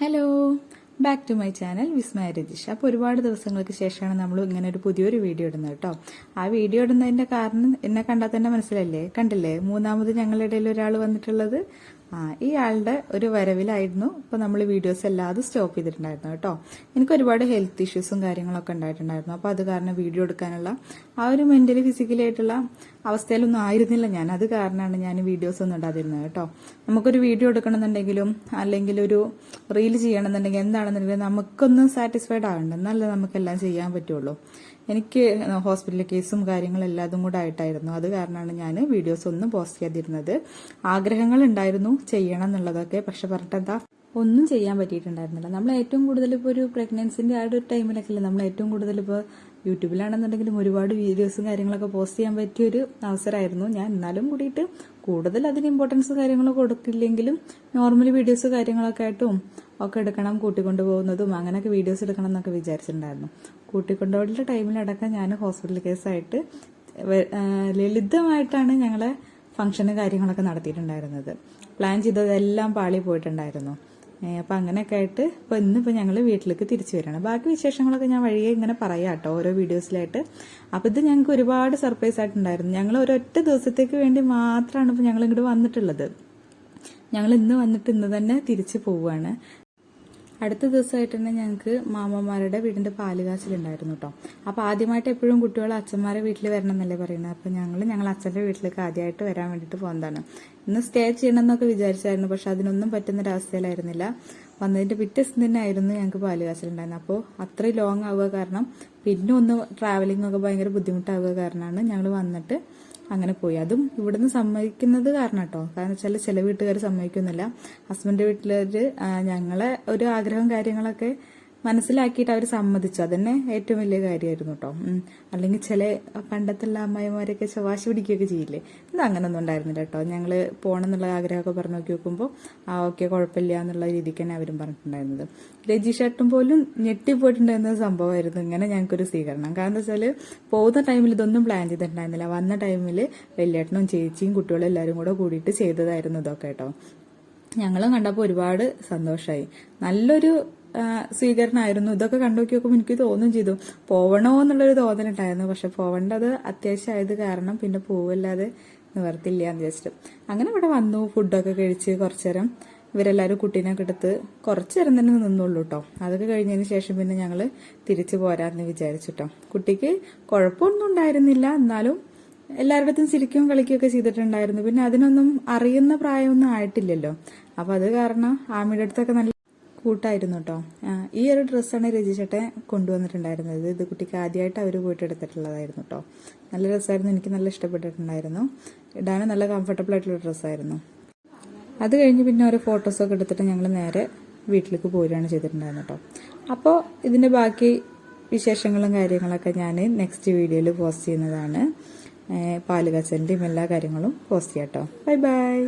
Hello back to my channel Vismaya Ratheesh അപ്പോൾ ഒരുപാട് ദിവസങ്ങൾക്ക് ശേഷമാണ് നമ്മൾ ഇങ്ങനെ ഒരു പുതിയൊരു വീഡിയോ ഇടുന്നത് കേട്ടോ. ആ വീഡിയോ ഇടുന്നതിന്റെ കാരണം എന്നെ കണ്ടാൽ തന്നെ മനസ്സിലല്ലേ? കണ്ടില്ലേ? മൂന്നാമത് ഞങ്ങളുടെ ഇടയിൽ ഒരാൾ വന്നിട്ടുള്ളത്. ആ ഈ ആളുടെ ഒരു വരവിലായിരുന്നു. ഇപ്പോൾ നമ്മൾ വീഡിയോസ് എല്ലാതും സ്റ്റോപ്പ് ചെയ്തിട്ടുണ്ടായിരുന്നു കേട്ടോ. എനിക്ക് ഒരുപാട് ഹെൽത്ത് ഇഷ്യൂസും കാര്യങ്ങളൊക്കെ ഉണ്ടായിട്ടുണ്ടായിരുന്നു. അപ്പോൾ അത് കാരണം വീഡിയോ എടുക്കാനുള്ള ആ ഒരു മെന്റലി ഫിസിക്കലി ആയിട്ടുള്ള അവസ്ഥയിലൊന്നും ആയിരുന്നില്ല. ഞാൻ അത് കാരണമാണ് ഞാൻ വീഡിയോസ് ഒന്നും ഇടാതിരുന്നത് കേട്ടോ. നമുക്കൊരു വീഡിയോ എടുക്കണമെന്നുണ്ടെങ്കിലും അല്ലെങ്കിൽ ഒരു റീൽ ചെയ്യണമെന്നുണ്ടെങ്കിൽ എന്താണെന്നുണ്ടെങ്കിലും നമുക്കൊന്ന് സാറ്റിസ്ഫൈഡ് ആകണ്ട. എന്നല്ലേ നമുക്കെല്ലാം ചെയ്യാൻ പറ്റുള്ളൂ. എനിക്ക് ഹോസ്പിറ്റൽ കേസും കാര്യങ്ങളും എല്ലാതും കൂടെ ആയിട്ടായിരുന്നു. അത് കാരണമാണ് ഞാൻ വീഡിയോസ് ഒന്നും പോസ്റ്റ് ചെയ്യാതിരുന്നത്. ആഗ്രഹങ്ങൾ ഉണ്ടായിരുന്നു ചെയ്യണം എന്നുള്ളതൊക്കെ പക്ഷെ പറഞ്ഞിട്ടെന്താ ഒന്നും ചെയ്യാൻ പറ്റിയിട്ടുണ്ടായിരുന്നില്ല. നമ്മൾ ഏറ്റവും കൂടുതൽ ഇപ്പോൾ ഒരു പ്രഗ്നൻസിന്റെ ആ ഒരു ടൈമിലൊക്കെ നമ്മൾ ഏറ്റവും കൂടുതൽ ഇപ്പോൾ യൂട്യൂബിലാണെന്നുണ്ടെങ്കിലും ഒരുപാട് വീഡിയോസും കാര്യങ്ങളൊക്കെ പോസ്റ്റ് ചെയ്യാൻ പറ്റിയ ഒരു അവസരമായിരുന്നു. ഞാൻ എന്നാലും കൂടിയിട്ട് കൂടുതൽ അതിന് ഇമ്പോർട്ടൻസ് കാര്യങ്ങൾ കൊടുക്കില്ലെങ്കിലും നോർമൽ വീഡിയോസ് കാര്യങ്ങളൊക്കെ ആയിട്ടും ഒക്കെ എടുക്കണം കൂട്ടിക്കൊണ്ടു പോകുന്നതും അങ്ങനെയൊക്കെ വീഡിയോസ് എടുക്കണം എന്നൊക്കെ വിചാരിച്ചിട്ടുണ്ടായിരുന്നു. കൂട്ടിക്കൊണ്ടുപോയിട്ടുള്ള ടൈമിലടക്കം ഞാൻ ഹോസ്പിറ്റൽ കേസായിട്ട് ലളിതമായിട്ടാണ് ഞങ്ങളെ ഫംഗ്ഷനും കാര്യങ്ങളൊക്കെ നടത്തിയിട്ടുണ്ടായിരുന്നത്. പ്ലാൻ ചെയ്തതെല്ലാം പാളി പോയിട്ടുണ്ടായിരുന്നു. അപ്പൊ അങ്ങനെയൊക്കെ ആയിട്ട് ഇപ്പൊ ഇന്നിപ്പോ ഞങ്ങൾ വീട്ടിലേക്ക് തിരിച്ചു വരികയാണ് ബാക്കി വിശേഷങ്ങളൊക്കെ ഞാൻ വഴിയെ ഇങ്ങനെ പറയാം കേട്ടോ ഓരോ വീഡിയോസിലായിട്ട്. അപ്പൊ ഇത് ഞങ്ങൾക്ക് ഒരുപാട് സർപ്രൈസ് ആയിട്ടുണ്ടായിരുന്നു. ഞങ്ങൾ ഒരൊറ്റ ദിവസത്തേക്ക് വേണ്ടി മാത്രമാണ് ഇപ്പൊ ഞങ്ങൾ ഇങ്ങോട്ട് വന്നിട്ടുള്ളത്. ഞങ്ങൾ ഇന്ന് വന്നിട്ട് ഇന്ന് തന്നെ തിരിച്ചു പോവുകയാണ് അടുത്ത ദിവസമായിട്ട് തന്നെ ഞങ്ങൾക്ക് മാമന്മാരുടെ വീടിന്റെ പാൽ കാച്ചിലുണ്ടായിരുന്നു കേട്ടോ അപ്പോൾ ആദ്യമായിട്ട് എപ്പോഴും കുട്ടികൾ അച്ഛന്മാരെ വീട്ടിൽ വരണം എന്നല്ലേ പറയുന്നത്. അപ്പോൾ ഞങ്ങൾ ഞങ്ങൾ അച്ഛന്റെ വീട്ടിലേക്ക് ആദ്യമായിട്ട് വരാൻ വേണ്ടിയിട്ട് പോകുന്നതാണ് ഇന്ന് സ്റ്റേ ചെയ്യണം എന്നൊക്കെ വിചാരിച്ചായിരുന്നു പക്ഷെ അതിനൊന്നും പറ്റുന്ന അവസ്ഥയിലായിരുന്നില്ല വന്നതിന്റെ പിറ്റേ ദിവസം തന്നെ ആയിരുന്നു ഞങ്ങൾക്ക് പാൽ കാച്ചിലുണ്ടായിരുന്നത് അപ്പോൾ അത്രയും ലോങ് ആവുക കാരണം പിന്നെ ഒന്ന് ട്രാവലിംഗ് ഒക്കെ ഭയങ്കര ബുദ്ധിമുട്ടാവുക കാരണമാണ് ഞങ്ങൾ വന്നിട്ട് അങ്ങനെ പോയി. അതും ഇവിടുന്ന് സമ്മതിക്കുന്നത് കാരണം കേട്ടോ കാരണം വെച്ചാൽ ചില വീട്ടുകാർ സമ്മതിക്കുന്നില്ല. ഹസ്ബൻഡ് വീട്ടിലൊരു ഞങ്ങളെ ഒരു ആഗ്രഹം കാര്യങ്ങളൊക്കെ മനസ്സിലാക്കിയിട്ട് അവർ സമ്മതിച്ചു. അതന്നെ ഏറ്റവും വലിയ കാര്യമായിരുന്നു കേട്ടോ അല്ലെങ്കിൽ ചില പണ്ടത്തുള്ള അമ്മായിമാരൊക്കെ ശവാശി പിടിക്കുകയൊക്കെ ചെയ്യില്ലേ? ഇത് അങ്ങനൊന്നും ഉണ്ടായിരുന്നില്ല കേട്ടോ ഞങ്ങൾ പോകണം എന്നുള്ള ആഗ്രഹമൊക്കെ പറഞ്ഞു നോക്കി നോക്കുമ്പോൾ ആ ഓക്കെ കുഴപ്പമില്ല എന്നുള്ള രീതിക്ക് തന്നെ അവരും പറഞ്ഞിട്ടുണ്ടായിരുന്നത്. രജിഷേട്ടും പോലും ഞെട്ടിപ്പോയിട്ടുണ്ടായിരുന്ന സംഭവമായിരുന്നു ഇങ്ങനെ ഞങ്ങൾക്കൊരു സ്വീകരണം. കാരണം എന്താ വെച്ചാൽ പോകുന്ന ടൈമിൽ ഇതൊന്നും പ്ലാൻ ചെയ്തിട്ടുണ്ടായിരുന്നില്ല. വന്ന ടൈമിൽ വലിയേട്ടനും ചേച്ചിയും കുട്ടികളും എല്ലാവരും കൂടെ കൂടിയിട്ട് ചെയ്തതായിരുന്നു ഇതൊക്കെ കേട്ടോ ഞങ്ങളും കണ്ടപ്പോൾ ഒരുപാട് സന്തോഷമായി നല്ലൊരു സ്വീകരണമായിരുന്നു. ഇതൊക്കെ കണ്ടു നോക്കിയപ്പോൾ എനിക്ക് തോന്നും ചെയ്തു. പോവണോ എന്നുള്ളൊരു തോന്നലുണ്ടായിരുന്നു. പക്ഷെ പോവേണ്ടത് അത്യാവശ്യമായത് കാരണം പിന്നെ പോവല്ലാതെ നിവർത്തില്ല എന്ന് വിചാരിച്ചിട്ട്. അങ്ങനെ ഇവിടെ വന്നു ഫുഡൊക്കെ കഴിച്ച് കുറച്ചേരം. ഇവരെല്ലാവരും കുട്ടീനൊക്കെ എടുത്ത് കുറച്ച് നേരം തന്നെ നിന്നുള്ളൂ കേട്ടോ അതൊക്കെ കഴിഞ്ഞതിന് ശേഷം പിന്നെ ഞങ്ങൾ തിരിച്ചു പോരാന്ന് വിചാരിച്ചിട്ടോ കുട്ടിക്ക് കുഴപ്പമൊന്നും ഉണ്ടായിരുന്നില്ല. എന്നാലും എല്ലാവരുടെ ചിരിക്കും കളിക്കുകയൊക്കെ ചെയ്തിട്ടുണ്ടായിരുന്നു. പിന്നെ അതിനൊന്നും അറിയുന്ന പ്രായമൊന്നും ആയിട്ടില്ലല്ലോ. അപ്പൊ അത് കാരണം ആമിയുടെ അടുത്തൊക്കെ നല്ല കൂട്ടായിരുന്നു കേട്ടോ ഈ ഒരു ഡ്രസ്സാണ് രജിച്ചേട്ടൻ കൊണ്ടുവന്നിട്ടുണ്ടായിരുന്നത്. ഇത് കുട്ടിക്ക് ആദ്യമായിട്ട് അവർ പോയിട്ട് എടുത്തിട്ടുള്ളതായിരുന്നു കേട്ടോ നല്ല ഡ്രസ്സായിരുന്നു എനിക്ക് നല്ല ഇഷ്ടപ്പെട്ടിട്ടുണ്ടായിരുന്നു. ഇടാനും നല്ല കംഫർട്ടബിൾ ആയിട്ടുള്ള ഡ്രസ്സായിരുന്നു. അത് കഴിഞ്ഞ് പിന്നെ ഓരോ ഫോട്ടോസൊക്കെ എടുത്തിട്ട് ഞങ്ങൾ നേരെ വീട്ടിലേക്ക് പോരുകയാണ് ചെയ്തിട്ടുണ്ടായിരുന്നത് കേട്ടോ അപ്പോൾ ഇതിന്റെ ബാക്കി വിശേഷങ്ങളും കാര്യങ്ങളൊക്കെ ഞാൻ നെക്സ്റ്റ് വീഡിയോയിൽ പോസ്റ്റ് ചെയ്യുന്നതാണ്. പാലുകച്ചന്റെയും എല്ലാ കാര്യങ്ങളും പോസ്റ്റ് ചെയ്യാം കേട്ടോ ബൈ ബൈ